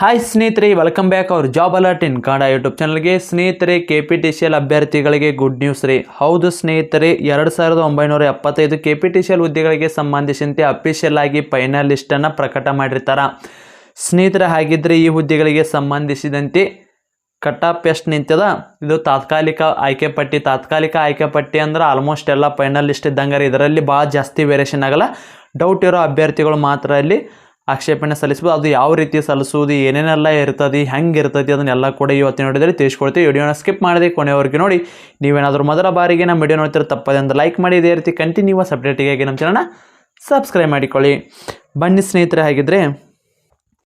Hi ಸ್ನೇಹಿತರೆ welcome back ಅವ್ರ job alert in Kannada YouTube ಚಾನಲ್ಗೆ ಸ್ನೇಹಿತರೆ K P T C L ಅಭ್ಯರ್ಥಿಗಳಿಗೆ ಗುಡ್ ನ್ಯೂಸ್ ರೀ. ಹೌದು ಸ್ನೇಹಿತರೆ, ಎರಡು ಸಾವಿರದ ಒಂಬೈನೂರ ಎಪ್ಪತ್ತೈದು K P T C L ಹುದ್ದೆಗಳಿಗೆ ಸಂಬಂಧಿಸಿದಂತೆ ಅಫಿಷಿಯಲ್ ಆಗಿ ಫೈನಲ್ ಲಿಸ್ಟನ್ನು ಪ್ರಕಟ ಮಾಡಿರ್ತಾರೆ. ಸ್ನೇಹಿತರೆ ಹಾಗಿದ್ದರೆ ಈ ಹುದ್ದೆಗಳಿಗೆ ಸಂಬಂಧಿಸಿದಂತೆ ಕಟ್ ಆಫ್ ಎಷ್ಟು ನಿಂತದ? ಇದು ತಾತ್ಕಾಲಿಕ ಆಯ್ಕೆ ಪಟ್ಟಿ. ತಾತ್ಕಾಲಿಕ ಆಯ್ಕೆ ಪಟ್ಟಿ ಅಂದ್ರೆ ಆಲ್ಮೋಸ್ಟ್ ಎಲ್ಲ ಫೈನಲ್ ಲಿಸ್ಟ್ ಇದ್ದಂಗೆ ರೀ. ಇದರಲ್ಲಿ ಭಾಳ ಜಾಸ್ತಿ ವೇರಿಯೇಷನ್ ಆಗಲ್ಲ. ಡೌಟ್ ಇರೋ ಅಭ್ಯರ್ಥಿಗಳು ಮಾತ್ರ ಅಲ್ಲಿ ಆಕ್ಷೇಪಣೆ ಸಲ್ಲಿಸ್ಬೋದು ಅದು ಯಾವ ರೀತಿ ಸಲ್ಲಿಸುವುದು, ಏನೇನೆಲ್ಲ ಇರ್ತದೆ, ಹೆಂಗೆ ಇರ್ತದೆ ಅದನ್ನೆಲ್ಲ ಕೂಡ ಇವತ್ತಿನ ನೋಡಿದರೆ ತಿಳಿಸ್ಕೊಡ್ತೀವಿ. ವಿಡಿಯೋನ ಸ್ಕಿಪ್ ಮಾಡದೆ ಕೊನೆಯವರೆಗೆ ನೋಡಿ. ನೀವೇನಾದರೂ ಮೊದಲ ಬಾರಿಗೆ ನಮ್ಮ ವಿಡಿಯೋ ನೋಡ್ತಿರೋ ತಪ್ಪದೆ ಅಂತ ಲೈಕ್ ಮಾಡಿ. ಇದೇ ರೀತಿ ಕಂಟಿನ್ಯೂಸ್ ಅಪ್ಡೇಟಿಗಾಗಿ ನಮ್ಮ ಚಾನಲ್ನ ಸಬ್ಸ್ಕ್ರೈಬ್ ಮಾಡಿಕೊಳ್ಳಿ. ಬನ್ನಿ ಸ್ನೇಹಿತರೆ, ಹಾಗಿದ್ರೆ?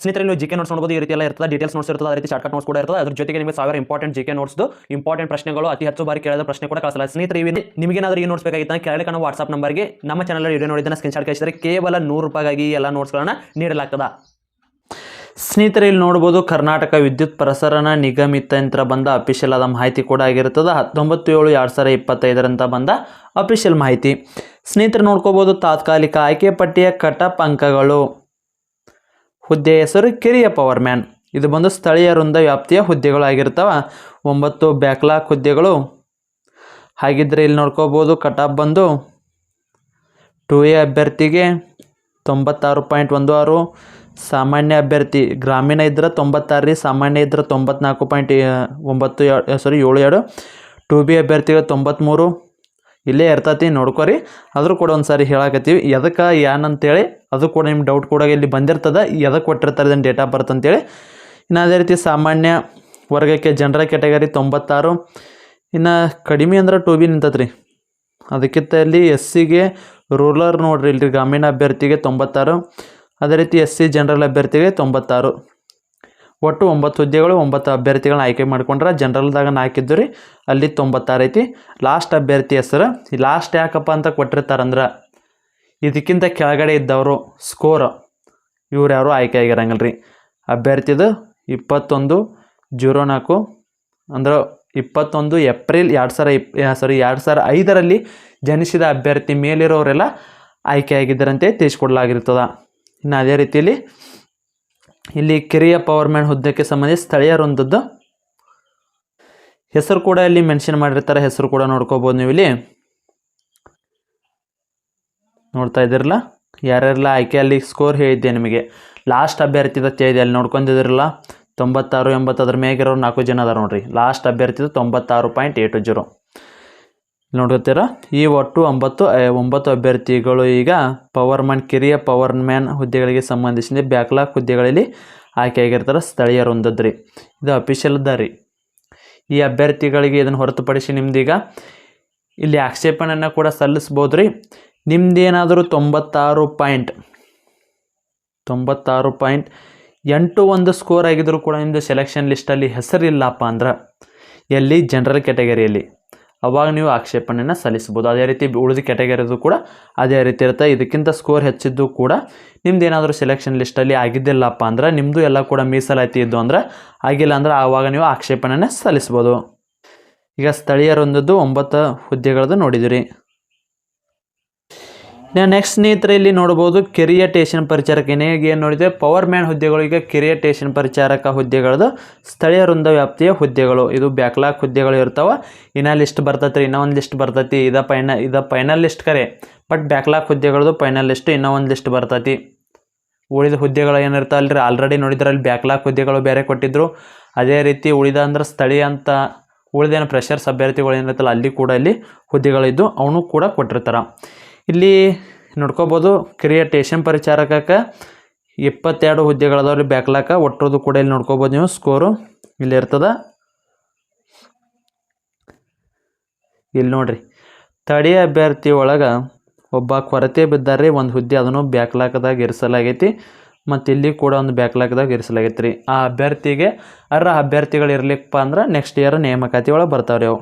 ಸ್ನೇಹಿತರೆ ನೀವು ಜಿಕೆ ನೋಟ್ಸ್ ನೋಡಬಹುದು ಈ ರೀತಿ ಎಲ್ಲ ಇರ್ತದೆ. ಡೀಟೇಲ್ಸ್ ನೋಡ್ಸ್ ಇರ್ತದೆ, ಅದೇ ರೀತಿ ಶಾರ್ಟ್ಕಟ್ ನೋಟ್ಸ್ ಕೂಡ ಇರ್ತದೆ. ಅದ್ರ ಜೊತೆಗೆ ನಿಮಗೆ ಸಾವಿರ ಇಂಪಾರ್ಟೆಂಟ್ ಜಿಕೆ ನೋಟ್ಸ್ ಇಂಪಾರ್ಟೆಂಟ್ ಪ್ರಶ್ನೆಗಳು, ಅತಿ ಹೆಚ್ಚು ಬಾರಿ ಕೇಳಿದ ಪ್ರಶ್ನೆ ಕೂಡ ಕಳಿಸಲ್ಲ ಸ್ನೇಹಿತರೆ ನಿಮಗೆ ಏನಾದರೂ ಈ ನೋಟ್ಸ್ ಬೇಕಾಗಿತ್ತು ಕೆಳಗಡೆ ಕಾಣೋ ವಾಟ್ಸ್ಆಪ್ ನಂಬರ್ಗೆ ನಮ್ಮ ಚಾನಲ್ ವಿಡಿಯೋ ನೋಡಿದ್ದನ್ನು ಸ್ಕ್ರೀನ್ ಶಾಟ್ ಕಳಿಸಿದರೆ ಕೇವಲ ನೂರು ರೂಪಾಯಿಗಾಗಿ ಎಲ್ಲ ನೋಟ್ಸ್ಗಳನ್ನ ನೀಡಲಾಗ್ತದೆ. ಸ್ನೇಹಿತರೆ, ಇಲ್ಲಿ ನೋಡ್ಬೋದು, ಕರ್ನಾಟಕ ವಿದ್ಯುತ್ ಪ್ರಸರಣ ನಿಗಮಿತ ಬಂದ ಅಫಿಷಿಯಲ್ ಆದ ಮಾಹಿತಿ ಕೂಡ ಆಗಿರ್ತದೆ. ಹತ್ತೊಂಬತ್ತು ಏಳು ಎರಡು ಸಾವಿರ ಇಪ್ಪತ್ತೈದರಂತ ಬಂದ ಅಫಿಷಿಯಲ್ ಮಾಹಿತಿ. ಸ್ನೇಹಿತರು, ನೋಡ್ಕೋಬೋದು, ತಾತ್ಕಾಲಿಕ ಆಯ್ಕೆ ಪಟ್ಟಿಯ ಕಟಪ್ ಅಂಕಗಳು. ಹುದ್ದೆ ಹೆಸರು ಕಿರಿಯ ಪವರ್ ಮ್ಯಾನ್ ಇದು ಬಂದು ಸ್ಥಳೀಯ ವೃಂದ ವ್ಯಾಪ್ತಿಯ ಹುದ್ದೆಗಳು ಆಗಿರ್ತಾವ ಒಂಬತ್ತು ಬ್ಯಾಕ್ಲಾಕ್ ಹುದ್ದೆಗಳು. ಹಾಗಿದ್ರೆ ಇಲ್ಲಿ ನೋಡ್ಕೋಬೋದು, ಕಟಾಪ್ ಬಂದು ಟು ಎ ಅಭ್ಯರ್ಥಿಗೆ ತೊಂಬತ್ತಾರು ಪಾಯಿಂಟ್ ಒಂದು ಆರು. ಸಾಮಾನ್ಯ ಅಭ್ಯರ್ಥಿ, ಗ್ರಾಮೀಣ ಇದ್ರೆ ತೊಂಬತ್ತಾರು ರೀ, ಸಾಮಾನ್ಯ ಇದ್ರೆ ತೊಂಬತ್ನಾಲ್ಕು ಪಾಯಿಂಟ್ ಒಂಬತ್ತು ಸಾರಿ ಏಳು ಎರಡು ಟು ಬಿ ಅಭ್ಯರ್ಥಿಗೆ ತೊಂಬತ್ತ್ಮೂರು ಇಲ್ಲೇ ಇರ್ತತಿ, ನೋಡ್ಕೊರಿ. ಆದರೂ ಕೂಡ ಒಂದು ಸಾರಿ ಹೇಳಕತ್ತೀವಿ, ಎದಕ್ಕೆ ಏನಂತೇಳಿ ಅದು ಕೂಡ ನಿಮ್ಮ ಡೌಟ್ ಕೂಡ ಇಲ್ಲಿ ಬಂದಿರ್ತದೆ. ಎದಕ್ಕೆ ಕೊಟ್ಟಿರ್ತಾರೆ ಇದನ್ನು ಡೇಟ್ ಆಫ್ ಬರ್ತ್ ಅಂತೇಳಿ. ಇನ್ನು ಅದೇ ರೀತಿ ಸಾಮಾನ್ಯ ವರ್ಗಕ್ಕೆ ಜನರಲ್ ಕ್ಯಾಟಗರಿ ತೊಂಬತ್ತಾರು. ಇನ್ನು ಕಡಿಮೆ ಅಂದ್ರೆ ಟು ಬಿ ನಿಂತತ್ರಿ. ಅದಕ್ಕಿಂತ ಇಲ್ಲಿ ಎಸ್ ಸಿಗೆ ರೂರಲ್ ನೋಡ್ರಿ ಇಲ್ಲಿ ಗ್ರಾಮೀಣ ಅಭ್ಯರ್ಥಿಗೆ ತೊಂಬತ್ತಾರು. ಅದೇ ರೀತಿ ಎಸ್ ಸಿ ಜನರಲ್ ಅಭ್ಯರ್ಥಿಗೆ ತೊಂಬತ್ತಾರು. ಒಟ್ಟು ಒಂಬತ್ತು ಹುದ್ದೆಗಳು, ಒಂಬತ್ತು ಅಭ್ಯರ್ಥಿಗಳನ್ನ ಆಯ್ಕೆ ಮಾಡ್ಕೊಂಡ್ರೆ ಜನರಲ್ದಾಗ ನಾಲ್ಕಿದ್ದು ರೀ ಅಲ್ಲಿ ತೊಂಬತ್ತಾರು ಐತಿ. ಲಾಸ್ಟ್ ಅಭ್ಯರ್ಥಿ ಹೆಸರು ಲಾಸ್ಟ್ ಯಾಕಪ್ಪ ಅಂತ ಕೊಟ್ಟಿರ್ತಾರಂದ್ರೆ ಇದಕ್ಕಿಂತ ಕೆಳಗಡೆ ಇದ್ದವರು ಸ್ಕೋರ್ ಇವ್ರು ಯಾರು ಆಯ್ಕೆ ಆಗಿರಂಗಿಲ್ಲ ರೀ ಅಭ್ಯರ್ಥಿದು ಇಪ್ಪತ್ತೊಂದು, ಜೀರೋ ನಾಲ್ಕು, ಅಂದ್ರೆ ಇಪ್ಪತ್ತೊಂದು ಏಪ್ರಿಲ್ ಎರಡು ಸಾವಿರ ಇಪ್ ಸಾರಿ ಎರಡು ಸಾವಿರ ಐದರಲ್ಲಿ ಜನಿಸಿದ ಅಭ್ಯರ್ಥಿ ಮೇಲಿರೋರೆಲ್ಲ ಆಯ್ಕೆ ಆಗಿದ್ದರಂತೆ ತಿಳಿಸ್ಕೊಡ್ಲಾಗಿರ್ತದ. ಇನ್ನು ಅದೇ ರೀತಿಯಲ್ಲಿ ಇಲ್ಲಿ ಕಿರಿಯ ಪವರ್ ಮ್ಯಾನ್ ಹುದ್ದೆಗೆ ಸಂಬಂಧಿಸಿ ಸ್ಥಳೀಯರೊಂದದ್ದು ಹೆಸರು ಕೂಡ ಇಲ್ಲಿ ಮೆನ್ಷನ್ ಮಾಡಿರ್ತಾರೆ, ಹೆಸರು ಕೂಡ ನೋಡ್ಕೋಬೋದು ನೀವು ಇಲ್ಲಿ ನೋಡ್ತಾ ಇದ್ದೀರಲ್ಲ? ಯಾರ್ಯಾರೆಲ್ಲ ಆಯ್ಕೆ ಅಲ್ಲಿ ಸ್ಕೋರ್ ಹೇಳಿದ್ದೆ ನಿಮಗೆ. ಲಾಸ್ಟ್ ಅಭ್ಯರ್ಥಿದ ಇದೆ ಅಲ್ಲಿ ನೋಡ್ಕೊಂಡಿದ್ದೀರಲ್ಲ? ತೊಂಬತ್ತಾರು ಎಂಬತ್ತು ಅದ್ರ ಮೇಗಿರೋ ನಾಲ್ಕು ಜನ ಅದಾರ ನೋಡ್ರಿ. ಲಾಸ್ಟ್ ಅಭ್ಯರ್ಥಿದು ತೊಂಬತ್ತಾರು ಪಾಯಿಂಟ್ ಏಟು ಜೀರೋ ನೋಡ್ಕೊತೀರ ಈ ಒಟ್ಟು ಒಂಬತ್ತು ಒಂಬತ್ತು ಅಭ್ಯರ್ಥಿಗಳು ಈಗ ಪವರ್ ಮ್ಯಾನ್ ಕಿರಿಯ ಪವರ್ ಮ್ಯಾನ್ ಹುದ್ದೆಗಳಿಗೆ ಸಂಬಂಧಿಸಿದ ಬ್ಯಾಕ್ಲಾಕ್ ಹುದ್ದೆಗಳಲ್ಲಿ ಆಯ್ಕೆಯಾಗಿರ್ತಾರೆ ಸ್ಥಳೀಯರು ಒಂದದ್ರಿ ಇದು ಅಫಿಷಿಯಲ್ ದಾರಿ ಈ ಅಭ್ಯರ್ಥಿಗಳಿಗೆ ಇದನ್ನು ಹೊರತುಪಡಿಸಿ ನಿಮ್ದೀಗ ಇಲ್ಲಿ ಆಕ್ಷೇಪಣೆಯನ್ನು ಕೂಡ ಸಲ್ಲಿಸ್ಬೋದು ರೀ ನಿಮ್ದೇನಾದರೂ ತೊಂಬತ್ತಾರು ಪಾಯಿಂಟ್ ತೊಂಬತ್ತಾರು ಪಾಯಿಂಟ್, ಎಂಟು ಒಂದು ಸ್ಕೋರ್ ಆಗಿದ್ದರೂ ಕೂಡ ನಿಮ್ಮದು ಸೆಲೆಕ್ಷನ್ ಲಿಸ್ಟಲ್ಲಿ ಹೆಸರಿಲ್ಲಪ್ಪ ಅಂದ್ರೆ ಎಲ್ಲಿ? ಜನರಲ್ ಕ್ಯಾಟಗರಿಯಲ್ಲಿ ಅವಾಗ ನೀವು ಆಕ್ಷೇಪಣೆಯನ್ನು ಸಲ್ಲಿಸ್ಬೋದು ಅದೇ ರೀತಿ ಉಳಿದ ಕ್ಯಾಟಗರಿದು ಕೂಡ ಅದೇ ರೀತಿ ಇರುತ್ತೆ. ಇದಕ್ಕಿಂತ ಸ್ಕೋರ್ ಹೆಚ್ಚಿದ್ದು ಕೂಡ ನಿಮ್ದು ಏನಾದರೂ ಸೆಲೆಕ್ಷನ್ ಲಿಸ್ಟಲ್ಲಿ ಆಗಿದ್ದಿಲ್ಲಪ್ಪ ಅಂದ್ರೆ ನಿಮ್ಮದು ಎಲ್ಲ ಕೂಡ ಮೀಸಲಾತಿ ಇದ್ದು ಅಂದ್ರೆ ಆಗಿಲ್ಲ ಅಂದ್ರೆ ಆವಾಗ ನೀವು ಆಕ್ಷೇಪಣೆಯನ್ನು ಸಲ್ಲಿಸ್ಬೋದು ಈಗ ಸ್ಥಳೀಯರೊಂದದ್ದು ಒಂಬತ್ತು ಹುದ್ದೆಗಳದ್ದು ನೋಡಿದಿರಿ. ನೆಕ್ಸ್ಟ್ ಸ್ನೇಹಿತರೆ ಇಲ್ಲಿ ನೋಡ್ಬೋದು ಕಿರಿಯ ಟೇಷನ್ ಪರಿಚಾರಕ. ಏನೇಗೆ ಏನು ನೋಡಿದೆ? ಪವರ್ ಮ್ಯಾನ್ ಹುದ್ದೆಗಳಿಗೆ ಕಿರಿಯ ಟೇಷನ್ ಪರಿಚಾರಕ ಹುದ್ದೆಗಳದು. ಸ್ಥಳೀಯ ವೃಂದ ವ್ಯಾಪ್ತಿಯ ಹುದ್ದೆಗಳು. ಇದು ಬ್ಯಾಕ್ಲಾಕ್ ಹುದ್ದೆಗಳು ಇರ್ತಾವ. ಇನ್ನ ಲಿಸ್ಟ್ ಬರ್ತೈತೆ ಇನ್ನೂ ಒಂದು ಲಿಸ್ಟ್ ಬರ್ತೈತಿ. ಇದ ಪೈನ ಇದ ಫೈನಲ್ ಲಿಸ್ಟ್ ಕರೆ. ಬಟ್ ಬ್ಯಾಕ್ಲಾಕ್ ಹುದ್ದೆಗಳದು ಫೈನಲ್ ಲಿಸ್ಟ್ ಇನ್ನೂ ಒಂದು ಲಿಸ್ಟ್ ಬರ್ತೈತಿ. ಉಳಿದ ಹುದ್ದೆಗಳು ಏನಿರ್ತಾವಲ್ಲ ರೀ ಆಲ್ರೆಡಿ ನೋಡಿದ್ರಲ್ಲಿ ಬ್ಯಾಕ್ಲಾಕ್ ಹುದ್ದೆಗಳು ಬೇರೆ ಕೊಟ್ಟಿದ್ರು. ಅದೇ ರೀತಿ ಉಳಿದ ಅಂದ್ರೆ ಸ್ಥಳೀಯ ಅಂತ ಉಳಿದೇನು ಫ್ರೆಷರ್ಸ್ ಅಭ್ಯರ್ಥಿಗಳು ಏನಿರ್ತಲ್ಲ ಅಲ್ಲಿ ಕೂಡ ಇಲ್ಲಿ ಹುದ್ದೆಗಳಿದ್ದು, ಅವನು ಕೂಡ ಕೊಟ್ಟಿರ್ತಾರೆ. ಇಲ್ಲಿ ನೋಡ್ಕೋಬೋದು ಕ್ರಿಯೇಟೇಷನ್ ಪರಿಚಾರಕಕ್ಕೆ ಇಪ್ಪತ್ತೆರಡು ಹುದ್ದೆಗಳದವ್ರಿ ಬ್ಯಾಕ್ಲಾಕ ಒಟ್ಟರದು ಕೂಡ ಇಲ್ಲಿ ನೋಡ್ಕೋಬೋದು ನೀವು ಸ್ಕೋರು ಇಲ್ಲಿ ಇರ್ತದೆ. ಇಲ್ಲಿ ನೋಡ್ರಿ, ತಡಿ ಅಭ್ಯರ್ಥಿ ಒಳಗೆ ಒಬ್ಬ ಕೊರತೆ ಬಿದ್ದಾರೆ ಒಂದು ಹುದ್ದೆ ಅದನ್ನು ಬ್ಯಾಕ್ಲಾಕ್ದಾಗ ಇರಿಸಲಾಗೈತಿ, ಮತ್ತು ಇಲ್ಲಿ ಕೂಡ ಒಂದು ಬ್ಯಾಕ್ಲಾಕ್ದಾಗ ಇರಿಸಲಾಗೈತಿ ರೀ ಆ ಅಭ್ಯರ್ಥಿಗೆ ಅರ್ಹ ಅಭ್ಯರ್ಥಿಗಳು ಇರ್ಲಿಕ್ಕಪ್ಪ ಅಂದ್ರೆ ನೆಕ್ಸ್ಟ್ ಇಯರ್ ನೇಮಕಾತಿ ಒಳಗೆ ಬರ್ತಾವ್ರಿ ಅವು.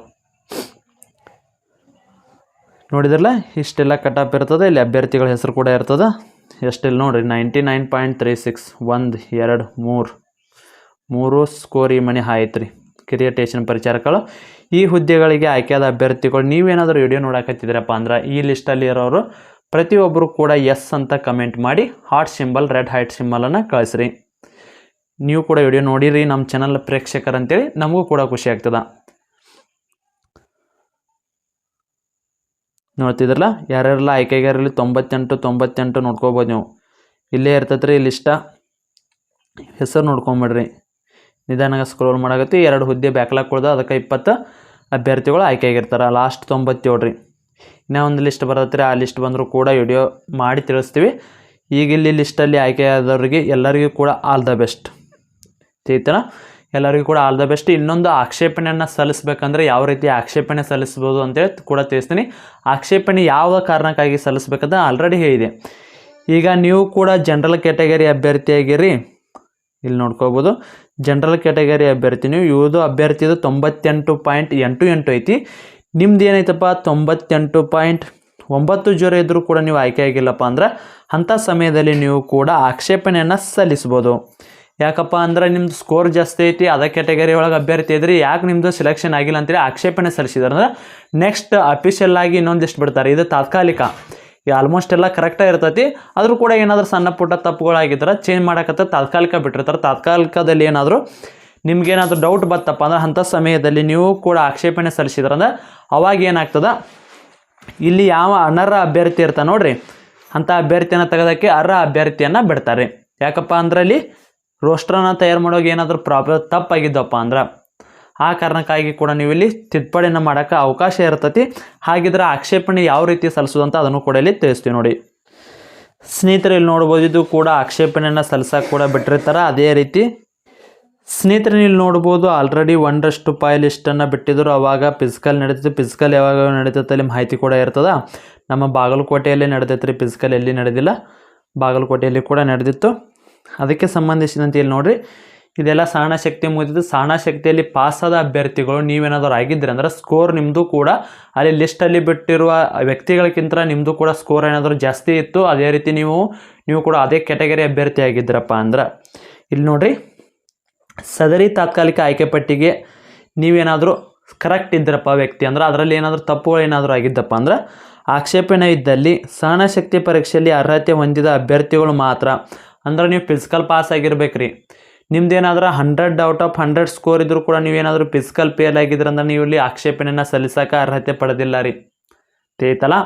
ನೋಡಿದ್ರಲ್ಲ, ಇಷ್ಟೆಲ್ಲ ಕಟಾಪ್ ಇರ್ತದೆ, ಇಲ್ಲಿ ಅಭ್ಯರ್ಥಿಗಳ ಹೆಸರು ಕೂಡ ಇರ್ತದೆ. ಎಷ್ಟಿಲ್ಲ ನೋಡಿರಿ ninety nine point three six ಒಂದು ಎರಡು ಮೂರು ಮೂರು ಸ್ಕೋರ್ ಈ ಮನೆ ಆಯ್ತು ರೀ ಕಿರಿಯಟೇಷನ್ ಪರಿಚಾರಕಗಳು ಈ ಹುದ್ದೆಗಳಿಗೆ ಆಯ್ಕೆಯಾದ ಅಭ್ಯರ್ಥಿಗಳು, ನೀವೇನಾದರೂ ವಿಡಿಯೋ ನೋಡಕತ್ತಿದ್ರಪ್ಪ ಅಂದ್ರೆ, ಈ ಲಿಸ್ಟಲ್ಲಿ ಇರೋರು ಪ್ರತಿಯೊಬ್ಬರು ಕೂಡ ಎಸ್ ಅಂತ ಕಮೆಂಟ್ ಮಾಡಿ ಹಾಟ್ ಸಿಂಬಲ್ ರೆಡ್ ಹೈಟ್ ಸಿಂಬಲನ್ನು ಕಳಿಸ್ರಿ. ನೀವು ಕೂಡ ವಿಡಿಯೋ ನೋಡಿರಿ ನಮ್ಮ ಚಾನಲ್ ಪ್ರೇಕ್ಷಕರಂತೇಳಿ, ನಮಗೂ ಕೂಡ ಖುಷಿ ಆಗ್ತದ. ನೋಡ್ತಿದ್ರಲ್ಲ? ಯಾರ್ಯಾರೆಲ್ಲ ಆಯ್ಕೆಗಾರಲ್ಲಿ ತೊಂಬತ್ತೆಂಟು ತೊಂಬತ್ತೆಂಟು ನೋಡ್ಕೋಬೋದು ನೀವು. ಇಲ್ಲೇ ಇರ್ತೈತೆ ರೀ ಲಿಸ್ಟ ಹೆಸರು ನೋಡ್ಕೊಂಬಿಡ್ರಿ. ನಿಧಾನಾಗ ಸ್ಕ್ರೋಲ್ ಮಾಡಾಗತ್ತಿ ಎರಡು ಹುದ್ದೆ ಬ್ಯಾಕ್ಲಾಕ್ ಕೊಡ್ದ, ಅದಕ್ಕೆ ಇಪ್ಪತ್ತು ಅಭ್ಯರ್ಥಿಗಳು ಆಯ್ಕೆಯಾಗಿರ್ತಾರೆ. ಲಾಸ್ಟ್ ತೊಂಬತ್ತೇಳು ರೀ. ಇನ್ನೂ ಒಂದು ಲಿಸ್ಟ್ ಬರತ್ತೆ ಆ ಲಿಸ್ಟ್ ಬಂದರೂ ಕೂಡ ವಿಡಿಯೋ ಮಾಡಿ ತಿಳಿಸ್ತೀವಿ. ಈಗ ಇಲ್ಲಿ ಲಿಸ್ಟಲ್ಲಿ ಆಯ್ಕೆಯಾದವ್ರಿಗೆ ಎಲ್ಲರಿಗೂ ಕೂಡ ಆಲ್ ದ ಬೆಸ್ಟ್ ತಿಳಿತನ ಎಲ್ಲರಿಗೂ ಕೂಡ ಆಲ್ ದ ಬೆಸ್ಟ್. ಇನ್ನೊಂದು ಆಕ್ಷೇಪಣೆಯನ್ನು ಸಲ್ಲಿಸಬೇಕಂದ್ರೆ ಯಾವ ರೀತಿ ಆಕ್ಷೇಪಣೆ ಸಲ್ಲಿಸ್ಬೋದು ಅಂತೇಳಿ ಕೂಡ ತಿಳಿಸ್ತೀನಿ. ಆಕ್ಷೇಪಣೆ ಯಾವ ಕಾರಣಕ್ಕಾಗಿ ಸಲ್ಲಿಸ್ಬೇಕಂತ ಆಲ್ರೆಡಿ ಹೇಳಿದೆ. ಈಗ ನೀವು ಕೂಡ ಜನರಲ್ ಕ್ಯಾಟಗರಿ ಅಭ್ಯರ್ಥಿಯಾಗಿರಿ. ಇಲ್ಲಿ ನೋಡ್ಕೋಬೋದು. ಜನರಲ್ ಕ್ಯಾಟಗರಿ ಅಭ್ಯರ್ಥಿ ನೀವು ಇವುದು ಅಭ್ಯರ್ಥಿದು ತೊಂಬತ್ತೆಂಟು ಪಾಯಿಂಟ್ ಎಂಟು ಎಂಟು ಐತಿ. ನಿಮ್ದು ಏನೈತಪ್ಪ? ತೊಂಬತ್ತೆಂಟು ಪಾಯಿಂಟ್ ಒಂಬತ್ತು ಜ್ವರ ಇದ್ದರೂ ಕೂಡ ನೀವು ಆಯ್ಕೆ ಆಗಿಲ್ಲಪ್ಪ ಅಂದ್ರೆ ಅಂಥ ಸಮಯದಲ್ಲಿ ನೀವು ಕೂಡ ಆಕ್ಷೇಪಣೆಯನ್ನು ಸಲ್ಲಿಸ್ಬೋದು. ಯಾಕಪ್ಪ ಅಂದ್ರೆ ನಿಮ್ದು ಸ್ಕೋರ್ ಜಾಸ್ತಿ ಐತಿ, ಅದ ಕ್ಯಾಟಗರಿ ಒಳಗೆ ಅಭ್ಯರ್ಥಿ ಇದ್ರಿ, ಯಾಕೆ ನಿಮ್ಮದು ಸೆಲೆಕ್ಷನ್ ಆಗಿಲ್ಲ ಅಂತೇಳಿ ಆಕ್ಷೇಪಣೆ ಸಲ್ಲಿಸಿದಾರೆ. ಅಂದ್ರೆ ನೆಕ್ಸ್ಟ್ ಅಫಿಷಿಯಲ್ ಆಗಿ ಇನ್ನೊಂದಿಷ್ಟು ಬಿಡ್ತಾರೆ, ಇದು ತಾತ್ಕಾಲಿಕ. ಈ ಆಲ್ಮೋಸ್ಟ್ ಎಲ್ಲ ಕರೆಕ್ಟಾಗಿ ಇರ್ತೈತಿ. ಆದರೂ ಕೂಡ ಏನಾದರೂ ಸಣ್ಣ ಪುಟ್ಟ ತಪ್ಪುಗಳಾಗಿದ್ರೆ ಚೇಂಜ್ ಮಾಡಕತ್ತ ತಾತ್ಕಾಲಿಕ ಬಿಟ್ಟಿರ್ತಾರೆ. ತಾತ್ಕಾಲಿಕದಲ್ಲಿ ಏನಾದರೂ ನಿಮ್ಗೇನಾದರೂ ಡೌಟ್ ಬತ್ತಪ್ಪ ಅಂದ್ರೆ ಅಂಥ ಸಮಯದಲ್ಲಿ ನೀವು ಕೂಡ ಆಕ್ಷೇಪಣೆ ಸಲ್ಲಿಸಿದ್ರಂದ್ರೆ ಅವಾಗ ಏನಾಗ್ತದ? ಇಲ್ಲಿ ಯಾವ ಅನರ್ಹ ಅಭ್ಯರ್ಥಿ ಇರ್ತಾನೆ ನೋಡ್ರಿ, ಅಂಥ ಅಭ್ಯರ್ಥಿಯನ್ನು ತೆಗೆದಕ್ಕೆ ಅರ್ಹ ಅಭ್ಯರ್ಥಿಯನ್ನು ಬಿಡ್ತಾರೆ. ಯಾಕಪ್ಪ ಅಂದ್ರೆ ಅಲ್ಲಿ ರೋಸ್ಟ್ರನ್ನ ತಯಾರು ಮಾಡೋಕೆ ಏನಾದರೂ ಪ್ರಾಬ್ಲಮ್, ತಪ್ಪಾಗಿದ್ದಪ್ಪ ಅಂದ್ರೆ ಆ ಕಾರಣಕ್ಕಾಗಿ ಕೂಡ ನೀವು ಇಲ್ಲಿ ತಿದ್ದುಪಡಿಯನ್ನು ಮಾಡೋಕ್ಕೆ ಅವಕಾಶ ಇರ್ತತಿ. ಹಾಗಿದ್ರೆ ಆಕ್ಷೇಪಣೆ ಯಾವ ರೀತಿ ಸಲ್ಲಿಸೋದು ಅಂತ ಅದನ್ನು ಕೂಡ ಇಲ್ಲಿ ತಿಳಿಸ್ತೀವಿ ನೋಡಿ. ಸ್ನೇಹಿತರು, ಇಲ್ಲಿ ನೋಡ್ಬೋದು ಇದು ಕೂಡ ಆಕ್ಷೇಪಣೆಯನ್ನು ಸಲ್ಲಿಸೋಕೆ ಕೂಡ ಬಿಟ್ಟಿರ್ತಾರೆ. ಅದೇ ರೀತಿ ಸ್ನೇಹಿತರನ್ನ ಇಲ್ಲಿ ನೋಡ್ಬೋದು ಆಲ್ರೆಡಿ ಒಂದಷ್ಟು ಪಾಯ್ ಲಿಸ್ಟನ್ನು ಬಿಟ್ಟಿದ್ರು. ಅವಾಗ ಫಿಸಿಕಲ್ ನಡೀತಿತ್ತು ಫಿಸಿಕಲ್ ಯಾವಾಗ ನಡೀತೈತೆ ಅಲ್ಲಿ ಮಾಹಿತಿ ಕೂಡ ಇರ್ತದೆ. ನಮ್ಮ ಬಾಗಲಕೋಟೆಯಲ್ಲಿ ನಡೆದೈತೆ ಫಿಸಿಕಲ್ ಎಲ್ಲಿ ನಡೆದಿಲ್ಲ. ಬಾಗಲಕೋಟೆಯಲ್ಲಿ ಕೂಡ ನಡೆದಿತ್ತು. ಅದಕ್ಕೆ ಸಂಬಂಧಿಸಿದಂತೆ ಇಲ್ಲಿ ನೋಡ್ರಿ, ಇದೆಲ್ಲ ಸಹನ ಶಕ್ತಿ ಮುಗಿದಿದ್ದು, ಸಹನ ಶಕ್ತಿಯಲ್ಲಿ ಪಾಸಾದ ಅಭ್ಯರ್ಥಿಗಳು ನೀವೇನಾದರೂ ಆಗಿದ್ದರೆ ಅಂದರೆ ಸ್ಕೋರ್ ನಿಮ್ಮದು ಕೂಡ ಅಲ್ಲಿ ಲಿಸ್ಟಲ್ಲಿ ಬಿಟ್ಟಿರುವ ವ್ಯಕ್ತಿಗಳಿಗಿಂತ ನಿಮ್ಮದು ಕೂಡ ಸ್ಕೋರ್ ಏನಾದರೂ ಜಾಸ್ತಿ ಇತ್ತು, ಅದೇ ರೀತಿ ನೀವು ನೀವು ಕೂಡ ಅದೇ ಕ್ಯಾಟಗರಿ ಅಭ್ಯರ್ಥಿ ಆಗಿದ್ರಪ್ಪ ಅಂದ್ರೆ. ಇಲ್ಲಿ ನೋಡಿರಿ, ಸದರಿ ತಾತ್ಕಾಲಿಕ ಆಯ್ಕೆ ಪಟ್ಟಿಗೆ ನೀವೇನಾದರೂ ಕರೆಕ್ಟ್ ಇದ್ದರಪ್ಪ ವ್ಯಕ್ತಿ ಅಂದ್ರೆ ಅದರಲ್ಲಿ ಏನಾದರೂ ತಪ್ಪುಗಳು ಏನಾದರೂ ಆಗಿದ್ದಪ್ಪ ಅಂದ್ರೆ, ಆಕ್ಷೇಪಣೆ ಇದ್ದಲ್ಲಿ ಸಹನಶಕ್ತಿ ಪರೀಕ್ಷೆಯಲ್ಲಿ ಅರ್ಹತೆ ಹೊಂದಿದ ಅಭ್ಯರ್ಥಿಗಳು ಮಾತ್ರ. ಅಂದ್ರೆ ನೀವು ಫಿಸಿಕಲ್ ಪಾಸ್ ಆಗಿರ್ಬೇಕ್ರಿ. ನಿಮ್ದೇನಾದ್ರೆ hundred out of hundred score ಇದ್ರೂ ಕೂಡ ನೀವೇನಾದರೂ ಫಿಸಿಕಲ್ ಫೇಲ್ ಆಗಿದ್ರೆ ಅಂದ್ರೆ ನೀವು ಇಲ್ಲಿ ಆಕ್ಷೇಪಣೆಯನ್ನು ಸಲ್ಲಿಸಕ್ಕೆ ಅರ್ಹತೆ ಪಡೆದಿಲ್ಲ ರೀ. ತಿಳಿತಲ್ಲ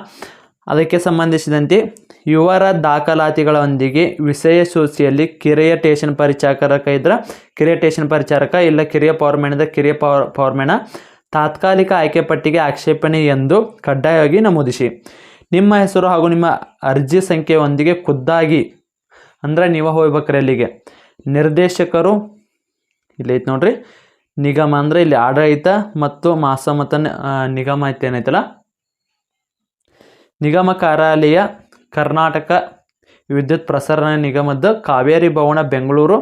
ಅದಕ್ಕೆ ಸಂಬಂಧಿಸಿದಂತೆ ಇವರ ದಾಖಲಾತಿಗಳೊಂದಿಗೆ ವಿಷಯ ಸೂಚಿಯಲ್ಲಿ ಕಿರಿಯ ಟೇಷನ್ ಪರಿಚಾರಕ ಇದ್ರೆ ಕಿರಿಯ ಟೇಷನ್ ಪರಿಚಾರಕ ಇಲ್ಲ ಕಿರಿಯ ಪವರ್ಮೆಣದ ಕಿರಿಯ ಪವರ್ ಪವರ್ಮೆನ ತಾತ್ಕಾಲಿಕ ಆಯ್ಕೆ ಪಟ್ಟಿಗೆ ಆಕ್ಷೇಪಣೆ ಎಂದು ಕಡ್ಡಾಯವಾಗಿ ನಮೂದಿಸಿ. ನಿಮ್ಮ ಹೆಸರು ಹಾಗೂ ನಿಮ್ಮ ಅರ್ಜಿ ಸಂಖ್ಯೆಯೊಂದಿಗೆ ಖುದ್ದಾಗಿ ಅಂದರೆ ನೀವು ಹೋಗ್ಬೇಕ್ರಿ ಅಲ್ಲಿಗೆ. ನಿರ್ದೇಶಕರು, ಇಲ್ಲಿ ಐತೆ ನೋಡ್ರಿ, ನಿಗಮ ಅಂದರೆ ಇಲ್ಲಿ ಆಡಳಿತ ಮತ್ತು ಮಾಸ ನಿಗಮ ಐತೆ ಏನೈತಲ್ಲ? ನಿಗಮ ಕಾರ್ಯಾಲಯ, ಕರ್ನಾಟಕ ವಿದ್ಯುತ್ ಪ್ರಸರಣ ನಿಗಮದ ಕಾವೇರಿ ಭವನ, ಬೆಂಗಳೂರು.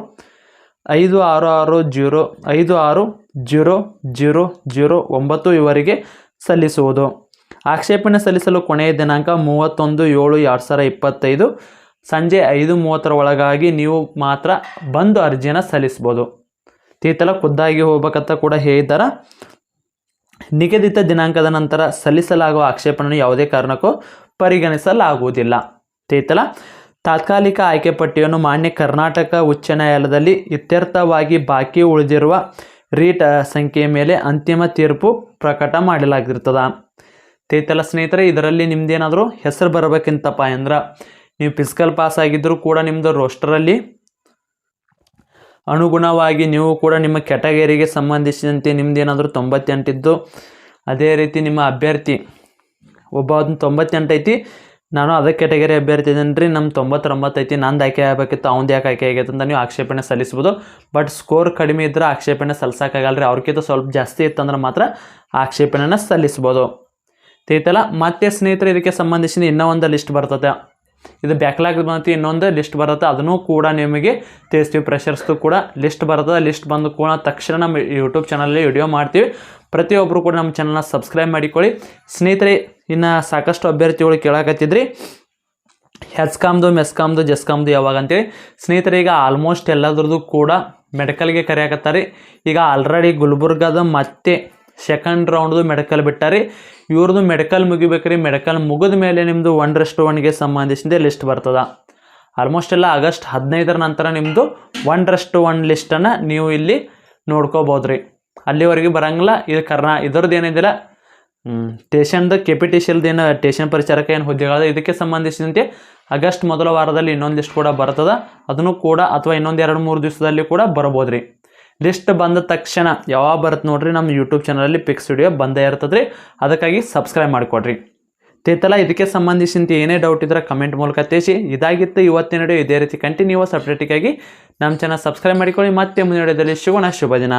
ಐದು ಆರು ಆರು ಜೀರೋ, ಐದು ಆರು ಜೀರೋ ಜೀರೋ ಜೀರೋ ಒಂಬತ್ತು ಇವರಿಗೆ ಸಲ್ಲಿಸುವುದು. ಆಕ್ಷೇಪಣೆ ಸಲ್ಲಿಸಲು ಕೊನೆಯ ದಿನಾಂಕ ಮೂವತ್ತೊಂದು ಏಳು ಎರಡು ಸಾವಿರ ಇಪ್ಪತ್ತೈದು. ಸಂಜೆ ಐದು ಮೂವತ್ತರ ಒಳಗಾಗಿ ನೀವು ಮಾತ್ರ ಬಂದು ಅರ್ಜಿಯನ್ನು ಸಲ್ಲಿಸ್ಬೋದು. ತೀತಲ ಖುದ್ದಾಗಿ ಹೋಗ್ಬೇಕಂತ ಕೂಡ ಹೇಳಿದ್ದಾರೆ. ನಿಗದಿತ ದಿನಾಂಕದ ನಂತರ ಸಲ್ಲಿಸಲಾಗುವ ಆಕ್ಷೇಪಣೆಯನ್ನು ಯಾವುದೇ ಕಾರಣಕ್ಕೂ ಪರಿಗಣಿಸಲಾಗುವುದಿಲ್ಲ. ತೀತಲ, ತಾತ್ಕಾಲಿಕ ಆಯ್ಕೆ ಪಟ್ಟಿಯನ್ನು ಮಾನ್ಯ ಕರ್ನಾಟಕ ಉಚ್ಚ ನ್ಯಾಯಾಲಯದಲ್ಲಿ ಇತ್ಯರ್ಥವಾಗಿ ಬಾಕಿ ಉಳಿದಿರುವ ರೀಟ್ ಸಂಖ್ಯೆಯ ಮೇಲೆ ಅಂತಿಮ ತೀರ್ಪು ಪ್ರಕಟ ಮಾಡಲಾಗಿರ್ತದೆ. ತೀತಲ ಸ್ನೇಹಿತರೆ, ಇದರಲ್ಲಿ ನಿಮ್ದೇನಾದರೂ ಹೆಸರು ಬರಬೇಕಿಂತಪ್ಪ ಅಂದ್ರೆ ನೀವು ಫಿಸಿಕಲ್ ಪಾಸ್ ಆಗಿದ್ದರೂ ಕೂಡ ನಿಮ್ಮದು ರೋಸ್ಟರಲ್ಲಿ ಅನುಗುಣವಾಗಿ ನೀವು ಕೂಡ ನಿಮ್ಮ ಕ್ಯಾಟಗರಿಗೆ ಸಂಬಂಧಿಸಿದಂತೆ ನಿಮ್ಮದೇನಾದರೂ ತೊಂಬತ್ತೆಂಟಿದ್ದು ಅದೇ ರೀತಿ ನಿಮ್ಮ ಅಭ್ಯರ್ಥಿ ಒಬ್ಬ ಅದನ್ನ ತೊಂಬತ್ತೆಂಟು ಐತಿ, ನಾನು ಅದೇ ಕ್ಯಾಟಗರಿ ಅಭ್ಯರ್ಥಿ ಇದ್ದೀನಿ ರೀ ನಮ್ಮ ತೊಂಬತ್ತೊಂಬತ್ತು ಐತಿ, ನಂದು ಆಯ್ಕೆ ಆಗಬೇಕಿತ್ತು, ಅವ್ನ್ದು ಯಾಕೆ ಆಯ್ಕೆ ಆಗೈತೆ ಅಂತ ನೀವು ಆಕ್ಷೇಪಣೆ ಸಲ್ಲಿಸ್ಬೋದು. ಬಟ್ ಸ್ಕೋರ್ ಕಡಿಮೆ ಇದ್ದರೆ ಆಕ್ಷೇಪಣೆ ಸಲ್ಲಿಸೋಕ್ಕಾಗಲ್ಲ ರೀ ಅವ್ರಿಗಿಂತ ಸ್ವಲ್ಪ ಜಾಸ್ತಿ ಇತ್ತಂದ್ರೆ ಮಾತ್ರ ಆಕ್ಷೇಪಣೆನ ಸಲ್ಲಿಸ್ಬೋದು. ತಿಳಿತಲ್ಲ ಮತ್ತೆ ಸ್ನೇಹಿತರೆ, ಇದಕ್ಕೆ ಸಂಬಂಧಿಸಿದ ಇನ್ನೂ ಒಂದು ಲಿಸ್ಟ್ ಬರ್ತದೆ ಇದು ಬ್ಯಾಕ್ಲಾಗ್ ಬಂತು ಇನ್ನೊಂದು ಲಿಸ್ಟ್ ಬರುತ್ತೆ, ಅದನ್ನು ಕೂಡ ನಿಮಗೆ ತಿಳಿಸ್ತೀವಿ ಪ್ರೆಷರ್ಸ್ದು ಕೂಡ ಲಿಸ್ಟ್ ಬರ್ತದೆ ಲಿಸ್ಟ್ ಬಂದು ಕೂಡ ತಕ್ಷಣ ನಮ್ಮ ಯೂಟ್ಯೂಬ್ ಚಾನಲಲ್ಲಿ ವಿಡಿಯೋ ಮಾಡ್ತೀವಿ. ಪ್ರತಿಯೊಬ್ಬರು ಕೂಡ ನಮ್ಮ ಚಾನಲ್ನ ಸಬ್ಸ್ಕ್ರೈಬ್ ಮಾಡಿಕೊಳ್ಳಿ. ಸ್ನೇಹಿತರೆ, ಇನ್ನು ಸಾಕಷ್ಟು ಅಭ್ಯರ್ಥಿಗಳು ಕೇಳಕತ್ತಿದ್ರಿ. ಹೆಚ್ಕಾಮ್ದು ಮೆಸ್ಕಾಮ್ದು ಜಸ್ಕಾಮ್ದು ಯಾವಾಗ ಅಂತೇಳಿ. ಸ್ನೇಹಿತರೆ, ಈಗ ಆಲ್ಮೋಸ್ಟ್ ಎಲ್ಲದ್ರದ್ದು ಕೂಡ ಮೆಡಿಕಲ್ಗೆ ಕರೆಯಾಕತ್ತಾರೆ. ಈಗ ಆಲ್ರೆಡಿ ಗುಲ್ಬರ್ಗದ ಮತ್ತೆ ಸೆಕೆಂಡ್ ರೌಂಡ್ದು ಮೆಡಿಕಲ್ ಬಿಟ್ಟಾರಿ. ಇವ್ರದ್ದು ಮೆಡಿಕಲ್ ಮುಗಿಬೇಕ್ರಿ ಮೆಡಿಕಲ್ ಮುಗಿದ ಮೇಲೆ ನಿಮ್ಮದು ಒನ್ ರೆಸ್ಟ್ ಒನ್ಗೆ ಸಂಬಂಧಿಸಿದ ಲಿಸ್ಟ್ ಬರ್ತದ. ಆಲ್ಮೋಸ್ಟ್ ಎಲ್ಲ ಆಗಸ್ಟ್ ಹದಿನೈದರ ನಂತರ ನಿಮ್ಮದು ಒನ್ ರೆಸ್ಟ್ ಒನ್ ಲಿಸ್ಟನ್ನು ನೀವು ಇಲ್ಲಿ ನೋಡ್ಕೋಬೋದು ರೀ. ಅಲ್ಲಿವರೆಗೆ ಬರಂಗಿಲ್ಲ. ಇದು ಕರ್ನಾ ಇದ್ರದ್ದು ಏನಿದಿಲ್ಲ. ಟೇಷನ್ದು ಕೆ ಪಿ ಟಿ ಸಿಲ್ದು ಏನು ಟೇಷನ್ ಪರಿಚಾರಕ ಏನು ಹುದ್ದೆಗಳ ಇದಕ್ಕೆ ಸಂಬಂಧಿಸಿದಂತೆ ಆಗಸ್ಟ್ ಮೊದಲ ವಾರದಲ್ಲಿ ಇನ್ನೊಂದು ಲಿಸ್ಟ್ ಕೂಡ ಬರ್ತದೆ. ಅದನ್ನು ಕೂಡ ಅಥವಾ ಇನ್ನೊಂದು ಎರಡು ಮೂರು ದಿವಸದಲ್ಲಿ ಕೂಡ ಬರ್ಬೋದು ರೀ. ಲಿಸ್ಟ್ ಬಂದ ತಕ್ಷಣ ಯಾವಾಗ ಬರುತ್ತೆ ನೋಡ್ರಿ ನಮ್ಮ ಯೂಟ್ಯೂಬ್ ಚಾನಲಲ್ಲಿ ಪಿಕ್ಸ್ ವಿಡಿಯೋ ಬಂದೇ ಇರ್ತದೆ ರೀ ಅದಕ್ಕಾಗಿ ಸಬ್ಸ್ಕ್ರೈಬ್ ಮಾಡಿಕೊಡ್ರಿ. ತೈತಲ್ಲ ಇದಕ್ಕೆ ಸಂಬಂಧಿಸಿದಂತೆ ಏನೇ ಡೌಟ್ ಇದ್ರೆ ಕಮೆಂಟ್ ಮೂಲಕ ತಿಳಿಸಿ. ಇದಾಗಿತ್ತು ಇವತ್ತಿನ ವಿಡಿಯೋ ಇದೇ ರೀತಿ ಕಂಟಿನ್ಯೂಸ್ ಅಪ್ಡೇಟಿಗಾಗಿ ನಮ್ಮ ಚಾನಲ್ ಸಬ್ಸ್ಕ್ರೈಬ್ ಮಾಡಿಕೊಳ್ಳಿ. ಮತ್ತೆ ಮುಂದಿನ ವಿಡಿಯೋದಲ್ಲಿ ಸಿಗೋಣ. ಶುಭ ದಿನ.